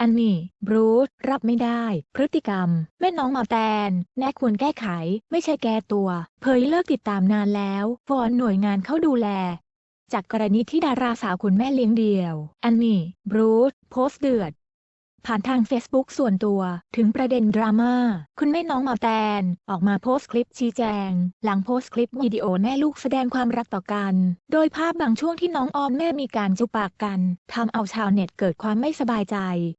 แอนนี่ บรูซรับไม่ได้ พฤติกรรม แม่น้องมาแตน แน่ควรแก้ไข ไม่ใช่แก้ตัว เผยเลิกติดตามนานแล้ววอนหน่วยงานเข้าดูแล จากกรณีที่ดาราสาวคุณแม่เลี้ยงเดี่ยว แอนนี่ บรูซโพสต์เดือด ผ่านทาง Facebook ส่วนตัว ถึงประเด็นดราม่าคุณแม่น้องมาแตน ออกมาโพสต์คลิปชี้แจง หลังโพสต์คลิปวิดีโอแม่ลูกแสดงความรักต่อกัน โดยภาพบางช่วงที่น้องออมแม่มีการจุบปากกันทำเอาชาวเน็ตเกิดความไม่สบายใจ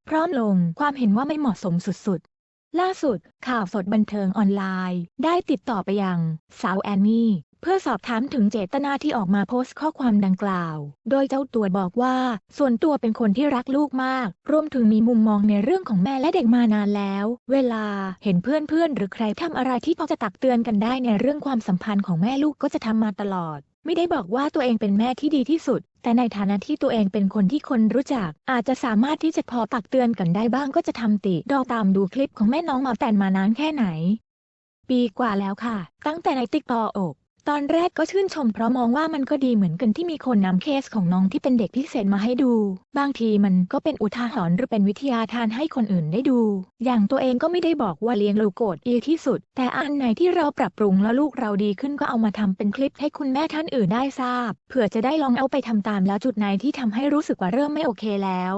พร้อมลงความเห็นว่าไม่เหมาะสมสุดๆ ล่าสุด ข่าวสดบันเทิงออนไลน์ ได้ติดต่อไปยังสาวแอนนี่ เพื่อสอบถามถึงเจตนาที่ออกมาโพสต์ข้อความดังกล่าว โดยเจ้าตัวบอกว่า ส่วนตัวเป็นคนที่รักลูกมาก รวมถึงมีมุมมองในเรื่องของแม่และเด็กมานานแล้ว เวลาเห็นเพื่อนๆ หรือใครทำอะไรที่พอจะตักเตือนกันได้ในเรื่องความสัมพันธ์ของแม่ลูกก็จะทำมาตลอด ไม่ได้บอกว่าตัวเองเป็นแม่ที่ดีที่สุด แต่ในฐานะที่ตัวเองเป็นคนที่คนรู้จัก อาจจะสามารถที่จะพอตักเตือนกันได้บ้างก็จะทำติดอตามดูคลิปของแม่น้องมาแต่นมานานแค่ไหน ปีกว่าแล้วค่ะ ตั้งแต่ในติ๊กตออก ตอนแรกก็ชื่นชมเพราะมองว่ามันก็ดีเหมือนกันที่มีคนนำเคสของน้องที่เป็นเด็กพิเศษมาให้ดู บางทีมันก็เป็นอุทาหรณ์หรือเป็นวิทยาทานให้คนอื่นได้ดู อย่างตัวเองก็ไม่ได้บอกว่าเลี้ยงลูกโกรธอีที่สุด แต่อันไหนที่เราปรับปรุงแล้วลูกเราดีขึ้นก็เอามาทำเป็นคลิปให้คุณแม่ท่านอื่นได้ทราบ เผื่อจะได้ลองเอาไปทำตามแล้วจุดไหนที่ทำให้รู้สึกว่าเริ่มไม่โอเคแล้ว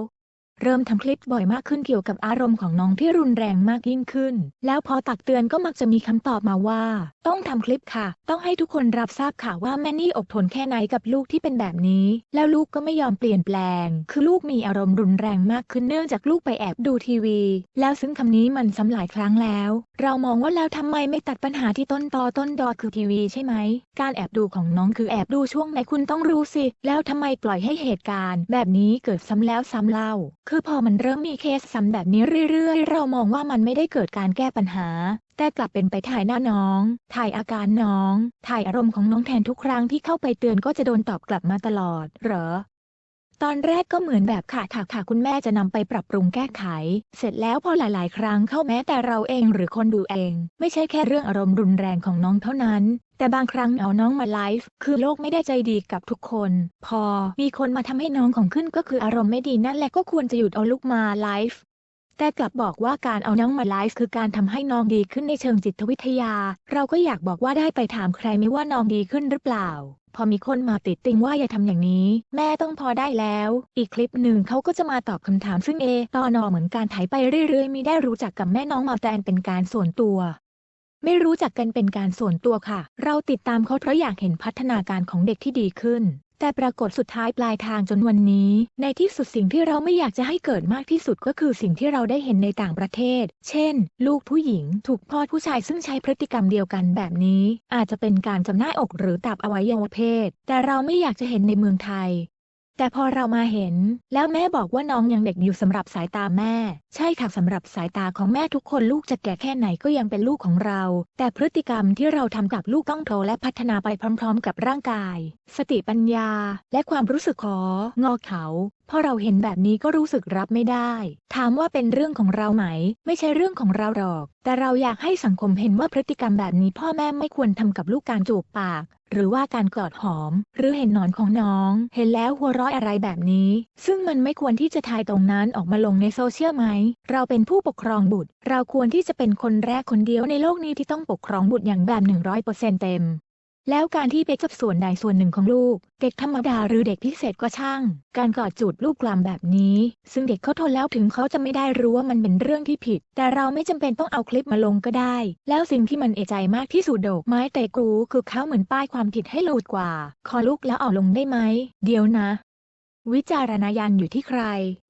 เริ่มทำคลิปบ่อยมากขึ้นเกี่ยวกับอารมณ์ของน้องที่รุนแรงมากยิ่งขึ้น แล้วพอตักเตือนก็มักจะมีคำตอบมาว่า ต้องทำคลิปค่ะ ต้องให้ทุกคนรับทราบค่ะว่าแม่นี่อดทนแค่ไหนกับลูกที่เป็นแบบนี้ แล้วลูกก็ไม่ยอมเปลี่ยนแปลง คือลูกมีอารมณ์รุนแรงมากขึ้นเนื่องจากลูกไปแอบดูทีวี แล้วซึ่งคำนี้มันซ้ำหลายครั้งแล้ว เรามองว่าแล้วทำไมไม่ตัดปัญหาที่ต้นตอต้นดอคือทีวีใช่ไหม การแอบดูของน้องคือแอบดูช่วงไหนคุณต้องรู้สิ แล้วทำไมปล่อยให้เหตุการณ์ แบบนี้เกิดซ้ำแล้วซ้ำเล่าคือพอมันเริ่มมีเคสซ้ำแบบนี้เรื่อยๆ เรามองว่ามันไม่ได้เกิดการแก้ปัญหา แต่กลับเป็นไปถ่ายหน้าน้อง ถ่ายอาการน้อง ถ่ายอารมณ์ของน้องแทนทุกครั้งที่เข้าไปเตือนก็จะโดนตอบกลับมาตลอด เหรอ ตอนแรกก็เหมือนแบบค่ะค่ะค่ะคุณแม่จะนำไปปรับปรุงแก้ไข เสร็จแล้วพอหลาย ๆ ครั้งเข้าแม้แต่เราเองหรือคนดูเอง ไม่ใช่แค่เรื่องอารมณ์รุนแรงของน้องเท่านั้น แต่บางครั้งเอาน้องมาไลฟ์คือโลกไม่ได้ใจดีกับทุกคน พอมีคนมาทำให้น้องของขึ้นก็คืออารมณ์ไม่ดีนั่นแหละก็ควรจะหยุดเอาลูกมาไลฟ์แต่กลับบอกว่าการเอาน้องมาไลฟ์คือการทำให้น้องดีขึ้นในเชิงจิตวิทยา เราก็อยากบอกว่าได้ไปถามใครไหมว่าน้องดีขึ้นหรือเปล่า พอมีคนมาติดติงว่าอย่าทำอย่างนี้ แม่ต้องพอได้แล้ว อีกคลิปหนึ่งเขาก็จะมาตอบคำถามซึ่งเอตอนอเหมือนการถ่ายไปเรื่อยๆ มีได้รู้จักกับแม่น้องมาแตนเป็นการส่วนตัว ไม่รู้จักกันเป็นการส่วนตัวค่ะ เราติดตามเขาเพราะอยากเห็นพัฒนาการของเด็กที่ดีขึ้น แต่ปรากฏสุดท้ายปลายทางจนวันนี้ ในที่สุดสิ่งที่เราไม่อยากจะให้เกิดมากที่สุดก็คือสิ่งที่เราได้เห็นในต่างประเทศ เช่น ลูกผู้หญิง ถูกพ่อผู้ชายซึ่งใช้พฤติกรรมเดียวกันแบบนี้ อาจจะเป็นการจำหน้าอกหรือตับอวัยวะเพศ แต่เราไม่อยากจะเห็นในเมืองไทย แต่พอเรามาเห็น แล้วแม่บอกว่าน้องยังเด็กอยู่สำหรับสายตาแม่ ใช่ค่ะสำหรับสายตาของแม่ทุกคนลูกจะแก่แค่ไหนก็ยังเป็นลูกของเรา แต่พฤติกรรมที่เราทำกับลูกต้องโตและพัฒนาไปพร้อม ๆ กับร่างกาย สติปัญญา และความรู้สึกของอเขา พอเราเห็นแบบนี้ก็รู้สึกรับไม่ได้ ถามว่าเป็นเรื่องของเราไหม ไม่ใช่เรื่องของเราหรอก แต่เราอยากให้สังคมเห็นว่าพฤติกรรมแบบนี้พ่อแม่ไม่ควรทำกับลูกการจูบปาก หรือว่าการกอดหอม หรือเห็นหนอนของน้อง เห็นแล้วหัวเราะอะไรแบบนี้ ซึ่งมันไม่ควรที่จะถ่ายตรงนั้นออกมาลงในโซเชียลไหม เราเป็นผู้ปกครองบุตร เราควรที่จะเป็นคนแรกคนเดียวในโลกนี้ที่ต้องปกครองบุตรอย่างแบบ100%เต็ม แล้วการที่ไปจับส่วนใดส่วนหนึ่งของลูก เด็กธรรมดาหรือเด็กพิเศษก็ช่าง การกอดจูดลูกกลามแบบนี้ ซึ่งเด็กเขาทนแล้วถึงเขาจะไม่ได้รู้ว่ามันเป็นเรื่องที่ผิด แต่เราไม่จำเป็นต้องเอาคลิปมาลงก็ได้ แล้วสิ่งที่มันเอะใจมากที่สุดโดกไม้แต่กรูคือเขาเหมือนป้ายความผิดให้ลูดกว่า ขอลูกแล้วเอาลงได้ไหม เดี๋ยวนะวิจารณญาณอยู่ที่ใคร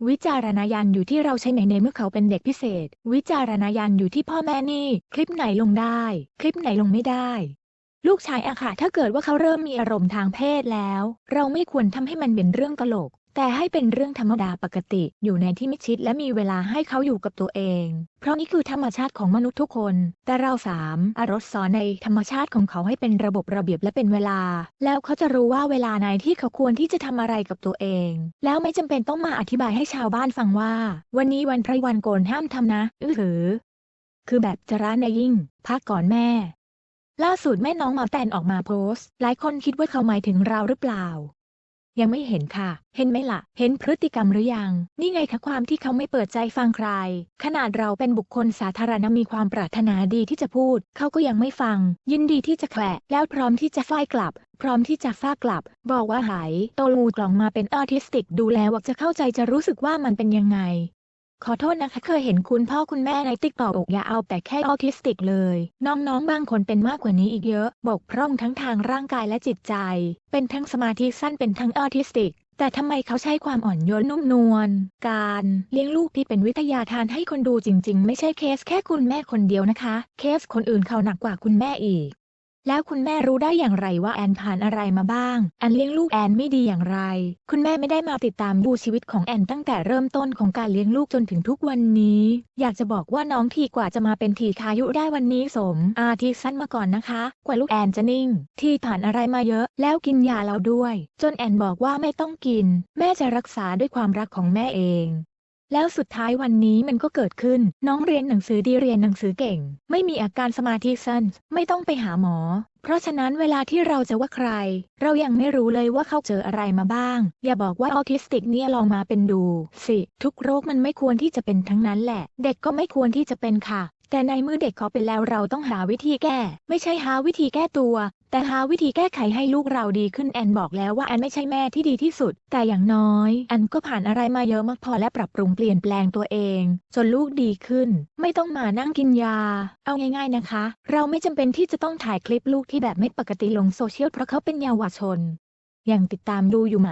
วิจารณญาณอยู่ที่เราใช่ไหมในเมื่อเขาเป็นเด็กพิเศษ วิจารณญาณอยู่ที่พ่อแม่นี่ คลิปไหนลงได้ คลิปไหนลงไม่ได้ ลูกชายอะค่ะ ถ้าเกิดว่าเขาเริ่มมีอารมณ์ทางเพศแล้ว เราไม่ควรทำให้มันเป็นเรื่องตลก แต่ให้เป็นเรื่องธรรมดาปกติ อยู่ในที่มิดชิดและมีเวลาให้เขาอยู่กับตัวเอง เพราะนี่คือธรรมชาติของมนุษย์ทุกคน แต่เราสามอารถสอนในธรรมชาติของเขาให้เป็นระบบระเบียบและเป็นเวลา แล้วเขาจะรู้ว่าเวลาไหนที่เขาควรที่จะทำอะไรกับตัวเอง แล้วไม่จำเป็นต้องมาอธิบายให้ชาวบ้านฟังว่า วันนี้วันพระวันโกนห้ามทำนะ อือหือ คือแบบจะร้านในยิ่ง พักก่อนแม่ ล่าสุดแม่น้องมาแตนออกมาโพสต์ หลายคนคิดว่าเขาหมายถึงเราหรือเปล่า ยังไม่เห็นค่ะ เห็นไหมล่ะ เห็นพฤติกรรมหรือยัง นี่ไงคะความที่เขาไม่เปิดใจฟังใคร ขนาดเราเป็นบุคคลสาธารณะมีความปรารถนาดีที่จะพูด เขาก็ยังไม่ฟัง ยินดีที่จะแขวะแล้วพร้อมที่จะฝ้ายกลับ พร้อมที่จะฟากกลับ บอกว่าหายโตลูกล่องมาเป็นออทิสติก ดูแลว่าจะเข้าใจจะรู้สึกว่ามันเป็นยังไง ขอโทษนะคะเคยเห็นคุณพ่อคุณแม่ในติ๊กตอกอย่าเอาแต่แค่ออทิสติกเลย น้องๆ บางคนเป็นมากกว่านี้อีกเยอะ บกพร่องทั้งทางร่างกายและจิตใจ เป็นทั้งสมาธิสั้นเป็นทั้งออทิสติก แต่ทำไมเขาใช้ความอ่อนโยนนุ่มนวล การเลี้ยงลูกที่เป็นวิทยาทานให้คนดูจริง ๆ ไม่ใช่เคสแค่คุณแม่คนเดียวนะคะ เคสคนอื่นเขาหนักกว่าคุณแม่อีก แล้วคุณแม่รู้ได้อย่างไรว่าแอนผ่านอะไรมาบ้าง แอนเลี้ยงลูกแอนไม่ดีอย่างไร คุณแม่ไม่ได้มาติดตามดูชีวิตของแอนตั้งแต่เริ่มต้นของการเลี้ยงลูกจนถึงทุกวันนี้ อยากจะบอกว่าน้องทีกว่าจะมาเป็นทีคายุได้วันนี้สม อาทีสั้นมาก่อนนะคะ กว่าลูกแอนจะนิ่ง ทีผ่านอะไรมาเยอะ แล้วกินยาแล้วด้วย จนแอนบอกว่าไม่ต้องกิน แม่จะรักษาด้วยความรักของแม่เอง แล้วสุดท้ายวันนี้มันก็เกิดขึ้น น้องเรียนหนังสือดีเรียนหนังสือเก่ง ไม่มีอาการสมาธิสั้น ไม่ต้องไปหาหมอ เพราะฉะนั้นเวลาที่เราจะว่าใคร เรายังไม่รู้เลยว่าเขาเจออะไรมาบ้าง อย่าบอกว่าออทิสติกเนี่ยลองมาเป็นดู สิ ทุกโรคมันไม่ควรที่จะเป็นทั้งนั้นแหละ เด็กก็ไม่ควรที่จะเป็นค่ะแต่ในเมื่อเด็กเขาเป็นแล้วเราต้องหาวิธีแก้ ไม่ใช่หาวิธีแก้ตัว แต่หาวิธีแก้ไขให้ลูกเราดีขึ้นแอนบอกแล้วว่าแอนไม่ใช่แม่ที่ดีที่สุด แต่อย่างน้อยแอนก็ผ่านอะไรมาเยอะมากพอและปรับปรุงเปลี่ยนแปลงตัวเอง จนลูกดีขึ้น ไม่ต้องมานั่งกินยา เอาง่ายๆนะคะ เราไม่จำเป็นที่จะต้องถ่ายคลิปลูกที่แบบไม่ปกติลงโซเชียลเพราะเขาเป็นเยาวชน อย่างติดตามดูอยู่ไหม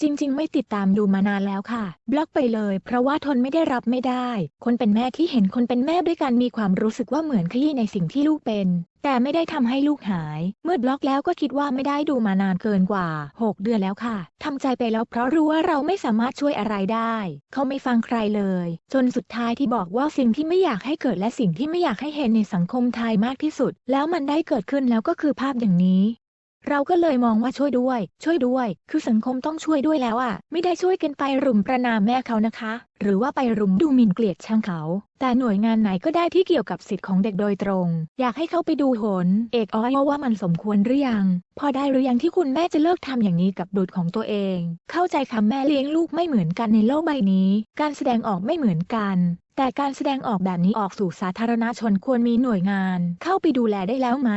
จริง ๆ ไม่ติดตามดูมานานแล้วค่ะ บล็อกไปเลย เพราะว่าทนไม่ได้รับไม่ได้ คนเป็นแม่ที่เห็นคนเป็นแม่ด้วยกันมีความรู้สึกว่าเหมือนขยี้ในสิ่งที่ลูกเป็น แต่ไม่ได้ทำให้ลูกหาย เมื่อบล็อกแล้วก็คิดว่าไม่ได้ดูมานานเกินกว่า 6 เดือนแล้วค่ะทำใจไปแล้วเพราะรู้ว่าเราไม่สามารถช่วยอะไรได้ เขาไม่ฟังใครเลย จนสุดท้ายที่บอกว่าสิ่งที่ไม่อยากให้เกิดและสิ่งที่ไม่อยากให้เห็นในสังคมไทยมากที่สุด แล้วมันได้เกิดขึ้นแล้วก็คือภาพอย่างนี้ เราก็เลยมองว่าช่วยด้วย ช่วยด้วย คือสังคมต้องช่วยด้วยแล้วอะ ไม่ได้ช่วยกันไปรุมประนามแม่เขานะคะ หรือว่าไปรุมดูหมิ่นเกลียดชังเขา แต่หน่วยงานไหนก็ได้ที่เกี่ยวกับสิทธิ์ของเด็กโดยตรง อยากให้เขาไปดูหน เอกอ้อยว่ามันสมควรหรือยัง พอได้หรือยังที่คุณแม่จะเลิกทำอย่างนี้กับบุตรของตัวเอง เข้าใจคำแม่เลี้ยงลูกไม่เหมือนกันในโลกใบนี้ การแสดงออกไม่เหมือนกันแต่การแสดงออกแบบนี้ออกสู่สาธารณชนควรมีหน่วยงาน เข้าไปดูแลได้แล้วไหม